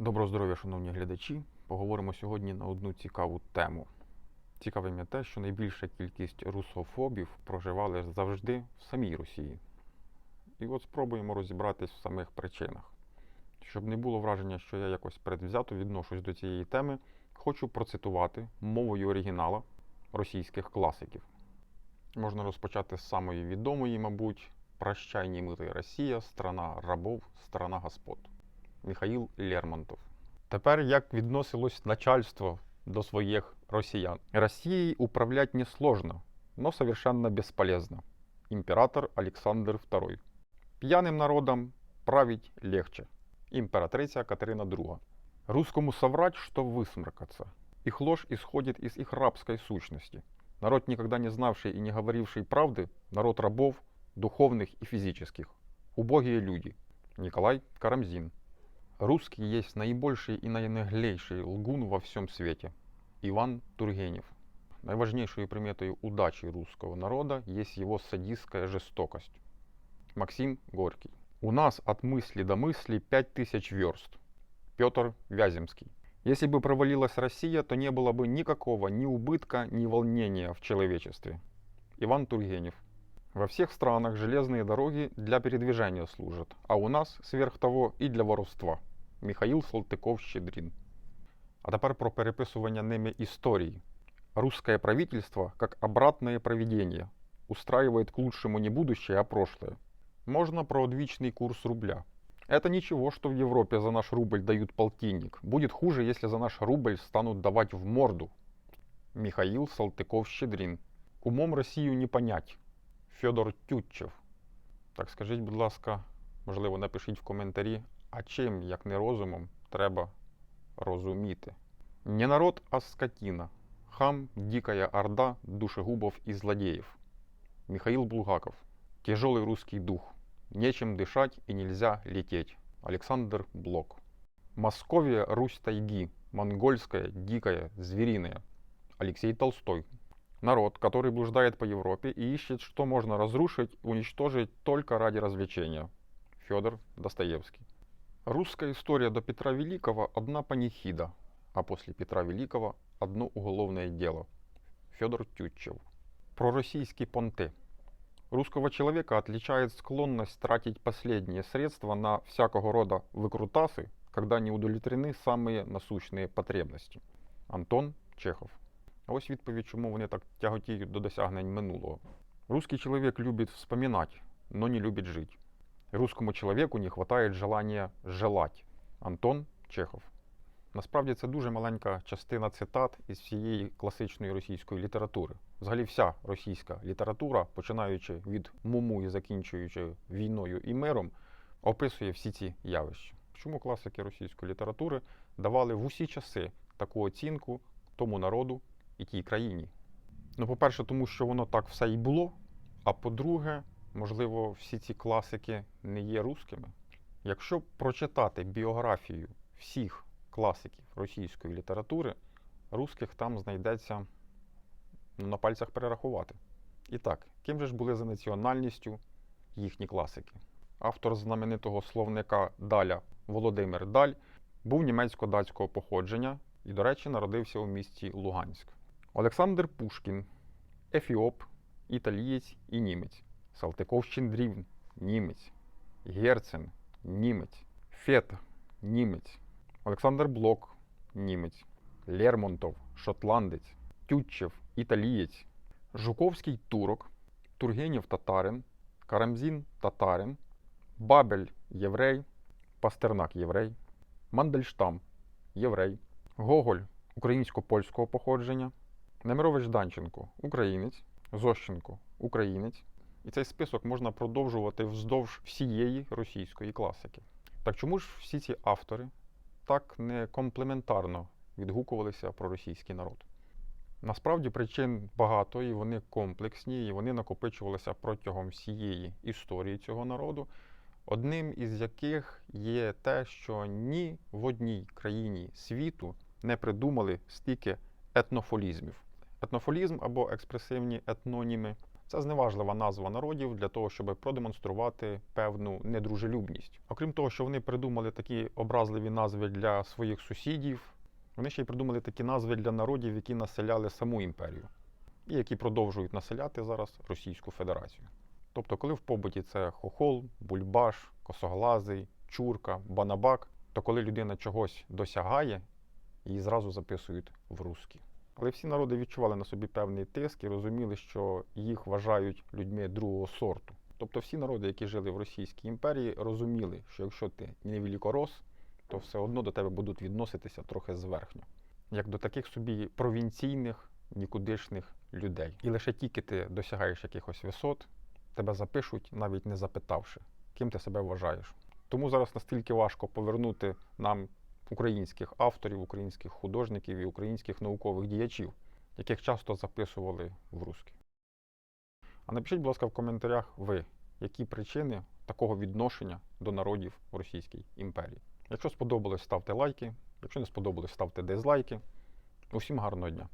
Доброго здоров'я, шановні глядачі. Поговоримо сьогодні на одну цікаву тему. Цікавим є те, що найбільша кількість русофобів проживали завжди в самій Росії. І от спробуємо розібратись в самих причинах. Щоб не було враження, що я якось предвзято відношусь до цієї теми, хочу процитувати мовою оригінала російських класиків. Можна розпочати з самої відомої, мабуть, «Прощай, немитая Росія, страна рабов, страна господ. Михаїл Лермонтов. Тепер як відносилось начальство до своїх росіян? Росією управлять несложно, но совершенно бесполезно. Імператор Олександр II. П'яним народом править легче. Императрица Катерина II. Русскому соврать, что высморкаться. Их ложь исходит из их рабской сущности. Народ, никогда не знавший и не говоривший правды, народ рабов, духовных и физических. Убогие люди. Николай Карамзин. Русский есть наибольший и наинаглейший лгун во всем свете. Иван Тургенев. Наиважнейшей приметой удачи русского народа есть его садистская жестокость. Максим Горький. У нас от мысли до мысли пять тысяч верст. Петр Вяземский. Если бы провалилась Россия, то не было бы никакого ни убытка, ни волнения в человечестве. Иван Тургенев. Во всех странах железные дороги для передвижения служат, а у нас, сверх того, и для воровства. Михаил Салтыков-Щедрин. А тепер про переписування ними історії. Русское правительство, как обратное провидение, устраивает к лучшему не будущее, а прошлое. Можно про одвичный курс рубля. Это ничего, что в Европе за наш рубль дают полтинник. Будет хуже, если за наш рубль станут давать в морду. Михаил Салтыков-Щедрин. Умом Росію не понять. Федор Тютчев. Так скажіть, будь ласка, можливо, напишіть в коментарі, а чим, як не розумом, треба розуміти. Не народ, а скотина. Хам, дикая орда душегубов и злодеев. Михаил Булгаков. Тяжелый русский дух. Нечем дышать и нельзя лететь. Александр Блок. Московия, Русь тайги. Монгольская, дикая, звериная. Алексей Толстой. Народ, который блуждает по Европе и ищет, что можно разрушить, уничтожить только ради развлечения. Федор Достоевский. Русская история до Петра Великого – одна панихида, а после Петра Великого – одно уголовное дело. Федор Тютчев. Пророссийский понты. Русского человека отличает склонность тратить последние средства на всякого рода выкрутасы, когда не удовлетворены самые насущные потребности. Антон Чехов. А ось відповідь, чому вони так тяготіють до досягнень минулого. Русский человек любит вспоминать, но не любит жить. Русскому человеку не хватает желания желать. Антон Чехов. Насправді це дуже маленька частина цитат із всієї класичної російської літератури. Взагалі вся російська література, починаючи від муму і закінчуючи війною і миром, описує всі ці явища. Чому класики російської літератури давали в усі часи таку оцінку тому народу і тій країні? Ну, по-перше, тому що воно так все і було. А по-друге, можливо, всі ці класики не є русскими. Якщо прочитати біографію всіх класиків російської літератури, русських там знайдеться ну, на пальцях перерахувати. І так, ким же ж були за національністю їхні класики? Автор знаменитого словника Даля Володимир Даль був німецько-датського походження і, до речі, народився у місті Луганськ. Олександр Пушкін, Ефіоп, італієць і німець. Салтиков Щендрів німець. Герцен німець. Фет німець. Олександр Блок німець. Лермонтов шотландець. Тютчев італієць. Жуковський турок. Тургенєв татарин. Карамзін татарин. Бабель єврей. Пастернак єврей. Мандельштам єврей. Гоголь українсько-польського походження. Немирович Данченко українець. Зощенко українець. І цей список можна продовжувати вздовж всієї російської класики. Так чому ж всі ці автори так не комплементарно відгукувалися про російський народ? Насправді причин багато, і вони комплексні, і вони накопичувалися протягом всієї історії цього народу. Одним із яких є те, що ні в одній країні світу не придумали стільки етнофолізмів. Етнофолізм або експресивні етноніми Це зневажлива назва народів для того, щоб продемонструвати певну недружелюбність. Окрім того, що вони придумали такі образливі назви для своїх сусідів, вони ще й придумали такі назви для народів, які населяли саму імперію, і які продовжують населяти зараз Російську Федерацію. Тобто, коли в побуті це хохол, бульбаш, косоглазий, чурка, банабак, то коли людина чогось досягає, її зразу записують в русські. Але всі народи відчували на собі певний тиск і розуміли, що їх вважають людьми другого сорту. Тобто всі народи, які жили в Російській імперії, розуміли, що якщо ти не великорос, то все одно до тебе будуть відноситися трохи зверхньо, як до таких собі провінційних, нікудишних людей. І лише тільки ти досягаєш якихось висот, тебе запишуть, навіть не запитавши, ким ти себе вважаєш. Тому зараз настільки важко повернути нам українських авторів, українських художників і українських наукових діячів, яких часто записували в русські. А напишіть, будь ласка, в коментарях ви, які причини такого відношення до народів в Російській імперії. Якщо сподобалось, ставте лайки. Якщо не сподобалось, ставте дизлайки. Усім гарного дня!